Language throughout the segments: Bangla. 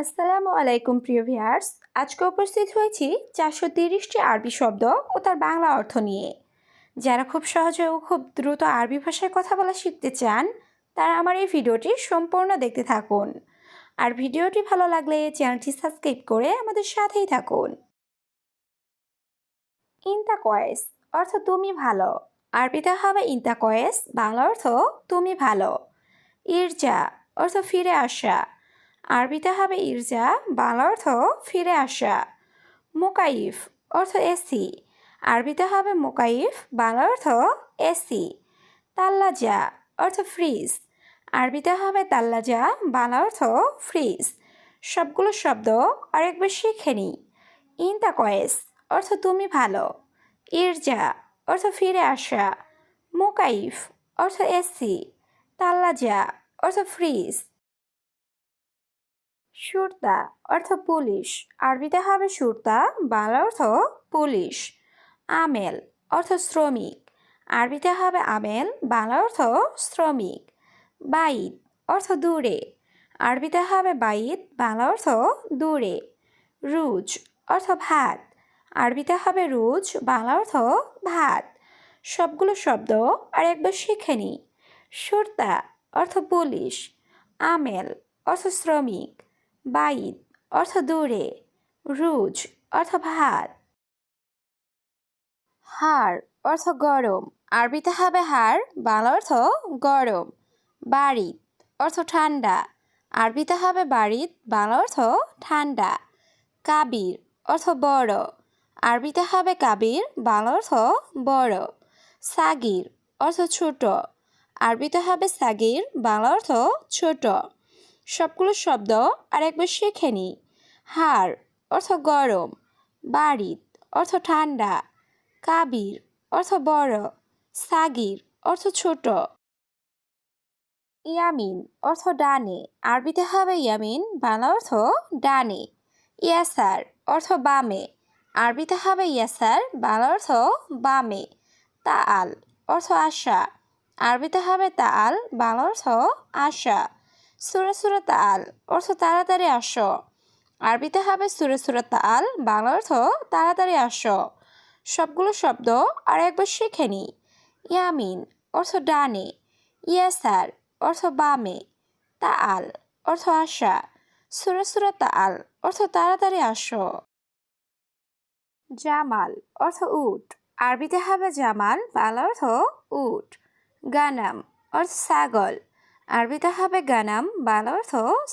আসসালামু আলাইকুম, প্রিয় ভিয়ার্স আজকে উপস্থিত হয়েছি চারশো তিরিশটি আরবি শব্দ ও তার বাংলা অর্থ নিয়ে। যারা খুব সহজে ও খুব দ্রুত আরবি ভাষায় কথা বলা শিখতে চান, তারা আমার এই ভিডিওটি সম্পূর্ণ দেখতে থাকুন। আর ভিডিওটি ভালো লাগলে চ্যানেলটি সাবস্ক্রাইব করে আমাদের সাথেই থাকুন। ইন্তা কয়েস অর্থ তুমি ভালো। আরবিতে হবে ইন্তা কয়েস বাংলা অর্থ তুমি ভালো। ইরজা অর্থ ফিরে আসা। আরবিতে হবে ইরজা, বাংলা অর্থ ফিরে আসা। মোকাইফ অর্থ এসি। আরবিতে হবে মোকাইফ, বাংলা অর্থ এসি। তাল্লাজা অর্থ ফ্রিজ। আরবিতে হবে তাল্লাজা, বাংলা অর্থ ফ্রিজ। সবগুলো শব্দ আরেকবার শিখে নি। ইনতা কয়েস অর্থ তুমি ভালো। ইরজা অর্থ ফিরে আসা। মোকাইফ অর্থ এসি। তাল্লাজা অর্থ ফ্রিজ। সুরতা অর্থ পুলিশ। আরবিতে হবে সুরতা, বাংলা অর্থ পুলিশ। আমেল অর্থ শ্রমিক। আরবিতে হবে আমেল, বাংলা অর্থ শ্রমিক। বাইদ অর্থ দূরে। আরবিতে হবে বাইদ, বাংলা অর্থ দূরে। রুজ অর্থ ভাত। আরবিতে হবে রুজ, বাংলা অর্থ ভাত। সবগুলো শব্দ আর একবার শিখে নি। সুরতা অর্থ পুলিশ। আমেল অর্থ শ্রমিক। বাইদ, অর্থ দূরে, রুজ, অর্থ ভাত হাড়, অর্থ গরম, আরবিতে হবে হাড়, বাংলা অর্থ গরম। বাড়িত, অর্থ ঠান্ডা, আরবিতে হবে বাড়িত, বাংলা অর্থ ঠান্ডা। কাবির, অর্থ বড়, আরবিতে হবে কাবির, বাংলা অর্থ বড়। সাগির, অর্থ ছোট, আরবিতে হবে সাগির, বাংলা অর্থ ছোট। সবগুলো শব্দ আরেকবার শেখে নি। হাড় অর্থ গরম বাড়িত অর্থ ঠান্ডা, কাবির অর্থ বড়, সাগির অর্থ ছোট। ইয়ামিন অর্থ ডানে, আরবিতে হবে ইয়ামিন, বাংলা অর্থ ডানে। ইয়াসার অর্থ বামে, আরবিতে হবে ইয়াসার, বাংলা অর্থ বামে। তাআল অর্থ আশা, আরবিতে হবে তাআল, বাংলা অর্থ আশা। সুরে সুরে তাল, অর্থ তাড়াতাড়ি আসো। আরবিতে হবে সুরে সুরে বাংলা অর্থ তাড়াতাড়ি আসো। সবগুলো শব্দ আর একবার শিখে নি। ইয়ামিন, অর্থ ডানে। ইয়াসার, অর্থ বামে। তাল, অর্থ আশা। সুরে সুরে তাল, অর্থ তাড়াতাড়ি আসো। জামাল, অর্থ উট। আরবিতে হবে জামাল, বাংলা অর্থ উট। গানাম, অর্থ ছাগল। আরবিতে হবে গানাম, বাংলা অর্থ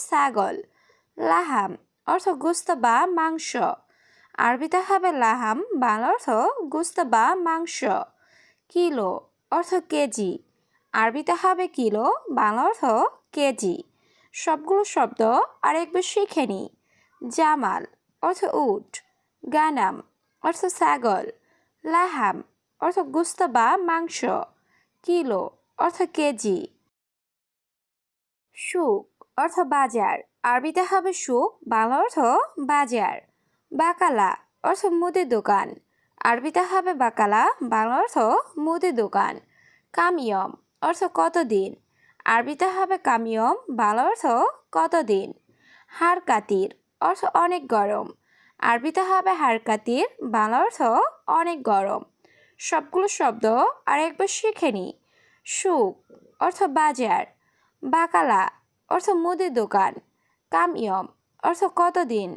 ছাগল। লাহাম অর্থ গুস্ত বা মাংস। আরবিতে হবে লাহাম, বাংলা অর্থ গুস্ত বা মাংস। কিলো অর্থ কেজি। আরবিতে হবে কিলো, বাংলা অর্থ কেজি। সবগুলো শব্দ আরেকবার শিখে নি। জামাল অর্থ উট। গানাম অর্থ ছাগল। লাহাম অর্থ গুস্ত বা মাংস। কিলো অর্থ কেজি। সুক অর্থ বাজার। আরবিতে হবে সুক বাংলা অর্থ বাজার। বাকালা অর্থ মুদির দোকান। আরবিতে হবে বাকালা, বাংলা অর্থ মুদির দোকান। কামিয়ম অর্থ কতদিন? আরবিতে হবে কামিয়ম, বাংলা অর্থ কতদিন? হাড় কাতির অর্থ অনেক গরম। আরবিতে হবে হাড় কাতির বাংলা অর্থ অনেক গরম। সবগুলো শব্দ আরেকবার শিখে নি। সুক অর্থ বাজার। বাকালা, অর্থ মুদির দোকান কামিয়ম অর্থ কতদিন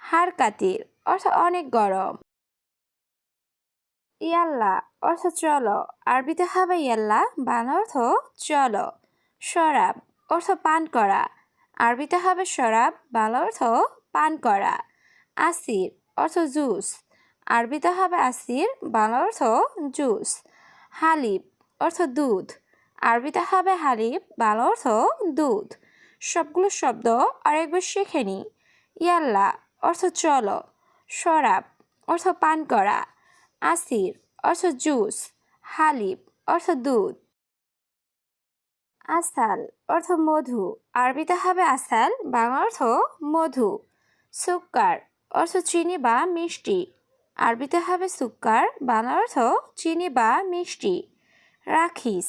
হাড় কাতির অর্থ অনেক গরম। ইয়াল্লা, অর্থ চলো, আরবিতে হবে ইয়াল্লা, বাংলা অর্থ চলো। শরাব, অর্থ পান করা, আরবিতে হবে শরাব, বাংলা অর্থ পান করা। আসির, অর্থ জুস, আরবিতে হবে আসির, বাংলা অর্থ জুস। হালিব, অর্থ দুধ আরবিতে হবে হালিব বাংলা অর্থ দুধ। সবগুলো শব্দ আরেকবার শিখে নি। ইয়াল্লা অর্থ চলো, শরাব অর্থ পান করা, আসির অর্থ জুস হালিব অর্থ দুধ। আসাল অর্থ মধু, আরবিতে হবে আসাল, বাংলা অর্থ মধু। সুক্কার অর্থ চিনি বা মিষ্টি, আরবিতে হবে সুক্কার, বাংলা অর্থ চিনি বা মিষ্টি। রাখিস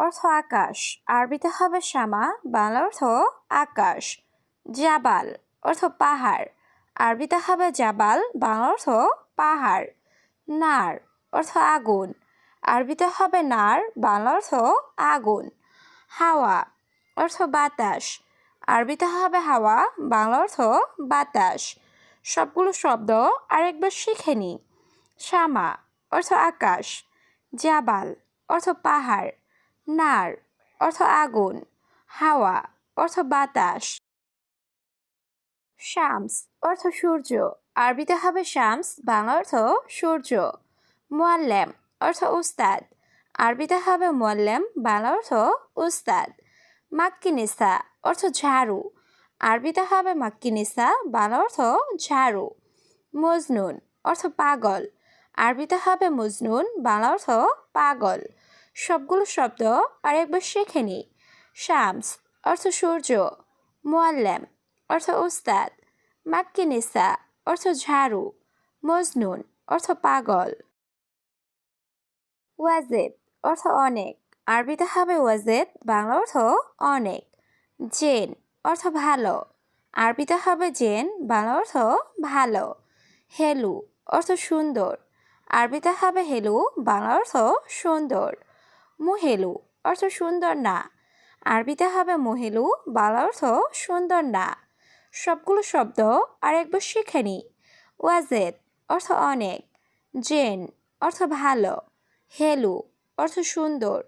অর্থ আকাশ। আরবিতে হবে শ্যামা, বাংলা অর্থ আকাশ। জাবাল, অর্থ পাহাড়। আরবিতে হবে জাবাল, বাংলা অর্থ পাহাড়। নার, অর্থ আগুন। আরবিতে হবে নার, বাংলা অর্থ আগুন। হাওয়া, অর্থ বাতাস। আরবিতে হবে হাওয়া, বাংলা অর্থ বাতাস। সবগুলো শব্দ আরেকবার শিখে নিই শ্যামা, অর্থ আকাশ। জাবাল, অর্থ পাহাড়। নার, অর্থ আগুন, হাওয়া, অর্থ বাতাস। শামস, অর্থ সূর্য, আরবিতে হবে শামস, বাংলা অর্থ সূর্য। মোয়াল্লেম, অর্থ উস্তাদ, আরবিতে হবে মোয়াল্লেম, বাংলা অর্থ উস্তাদ। মাক্কিনিসা, অর্থ ঝাড়ু, আরবিতে হবে মাক্কিনিসা, বাংলা অর্থ ঝাড়ু। মজনুন, অর্থ পাগল, আরবিতে হবে মজনুন, বাংলা অর্থ পাগল। সবগুলো শব্দ আরেকবার শেখে নিই শামস, অর্থ সূর্য। মোয়াল্লেম অর্থ উস্তাদ। মাক্কিনিসা, অর্থ ঝাড়ু। মজনুন, অর্থ পাগল। ওয়াজেদ, অর্থ অনেক। আরবিতে হবে ওয়াজেদ, বাংলা অর্থ অনেক। জেন, অর্থ ভালো। আরবিতে হবে জেন, বাংলা অর্থ ভালো। হেলু, অর্থ সুন্দর। আরবিতে হবে হেলু, বাংলা অর্থ সুন্দর। মুহেলু অর্থ সুন্দর না। আরবিতে হবে মহেলু, বাংলা অর্থ সুন্দর না। সবগুলো শব্দ আরেকবার শিখে নিই ওয়াজেদ অর্থ অনেক। জেন অর্থ ভালো। হেলু অর্থ সুন্দর।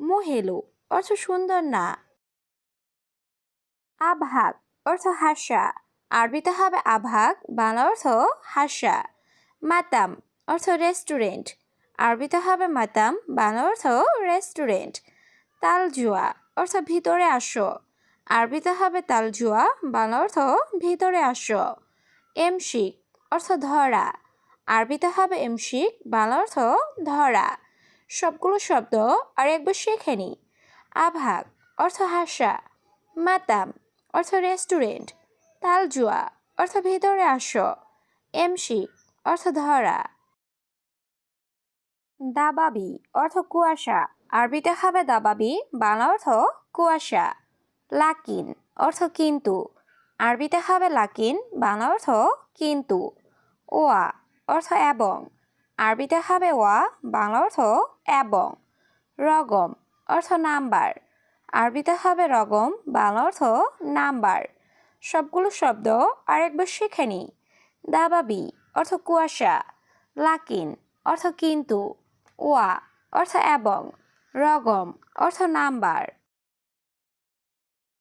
মুহেলু অর্থ সুন্দর না। আভাগ অর্থ হাসা। আরবিতে হবে আভাগ বাংলা অর্থ হাসা। মাতাম অর্থ রেস্টুরেন্ট। আরবিতে হবে মাতাম বাংলা অর্থ রেস্টুরেন্ট তালজুয়া, অর্থ ভিতরে আসো। আরবিতে হবে তালজুয়া বাংলা অর্থ ভিতরে আসো। এমশিক অর্থ ধরা। আরবিতে হবে এমশিক বাংলা অর্থ ধরা। সবগুলো শব্দ আর একবার শেখে নিই আভাগ অর্থ হাসা। মাতাম অর্থ রেস্টুরেন্ট তালজুয়া, অর্থ ভিতরে আসো। এমশিক অর্থ ধরা। দাবাবি অর্থ কুয়াশা। আরবিতে হবে দাবাবি, বাংলা অর্থ কুয়াশা। লাকিন অর্থ কিন্তু। আরবিতে হবে লাকিন, বাংলা অর্থ কিন্তু। ওয়া অর্থ এবং। আরবিতে হবে ওয়া, বাংলা অর্থ এবং। রগম অর্থ নাম্বার। আরবিতে হবে রগম, বাংলা অর্থ নাম্বার। সবগুলো শব্দ আরেকবার শিখে নিই দাবাবি অর্থ কুয়াশা। লাকিন অর্থ কিন্তু। ওয়া, অর্থ এবং। রগম, অর্থ নাম্বার।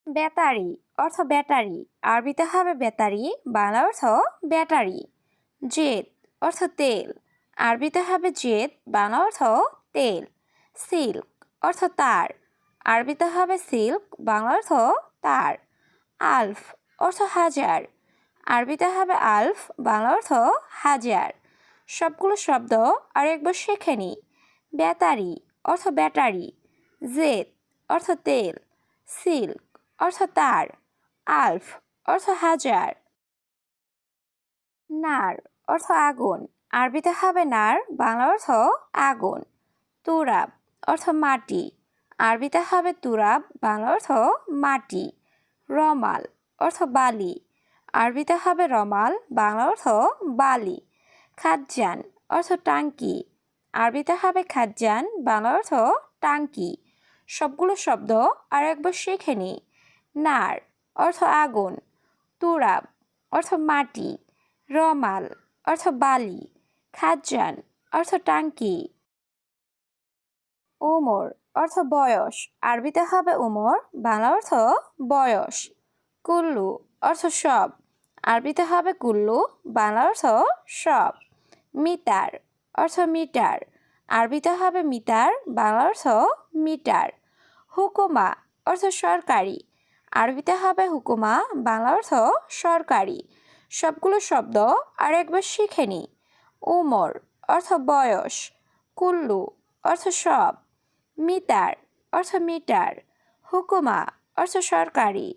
ব্যাটারি, অর্থ ব্যাটারি। আরবিতে হবে ব্যাটারি, বাংলা অর্থ ব্যাটারি। জেদ, অর্থ তেল। আরবিতে হবে জেদ, বাংলা অর্থ তেল। সিল্ক, অর্থ তার। আরবিতে হবে সিল্ক, বাংলা অর্থ তার। আলফ, অর্থ হাজার। আরবিতে হবে আলফ, বাংলা অর্থ হাজার। সবগুলো শব্দ আর একবার শেখে নিই ব্যাটারি অর্থ ব্যাটারি, জেদ অর্থ তেল, সিল্ক অর্থ তার, আলফ অর্থ হাজার। নার অর্থ আগুন, আরবিতে হবে নার, বাংলা অর্থ আগুন। তুরাব অর্থ মাটি, আরবিতে হবে তুরাব, বাংলা অর্থ মাটি। রমাল অর্থ বালি, আরবিতে হবে রমাল, বাংলা অর্থ বালি। খাজ্জান, অর্থ টাঙ্কি। আরবিতে হবে খাজ্জান বাংলা অর্থ টাঙ্কি। সবগুলো শব্দ আর একবার শিখে নিই নার, অর্থ আগুন। তুরাব, অর্থ মাটি। রমাল, অর্থ বালি। খাজ্জান, অর্থ টাঙ্কি। ওমর, অর্থ বয়স। আরবিতে হবে ওমর বাংলা অর্থ বয়স। কুল্লু, অর্থ সব। আরবিতে হবে কুল্লু বাংলা অর্থ সব। মিটার, অর্থ মিটার। আরবিতে হবে মিটার বাংলা অর্থ মিটার। হুকুমা, অর্থ সরকারি। আরবিতে হবে হুকুমা বাংলা অর্থ সরকারি। সবগুলো শব্দ আর একবার শিখে নি। উমর, অর্থ বয়স। কুল্লু, অর্থ সব। মিতার অর্থ মিটার। হুকুমা, অর্থ সরকারি।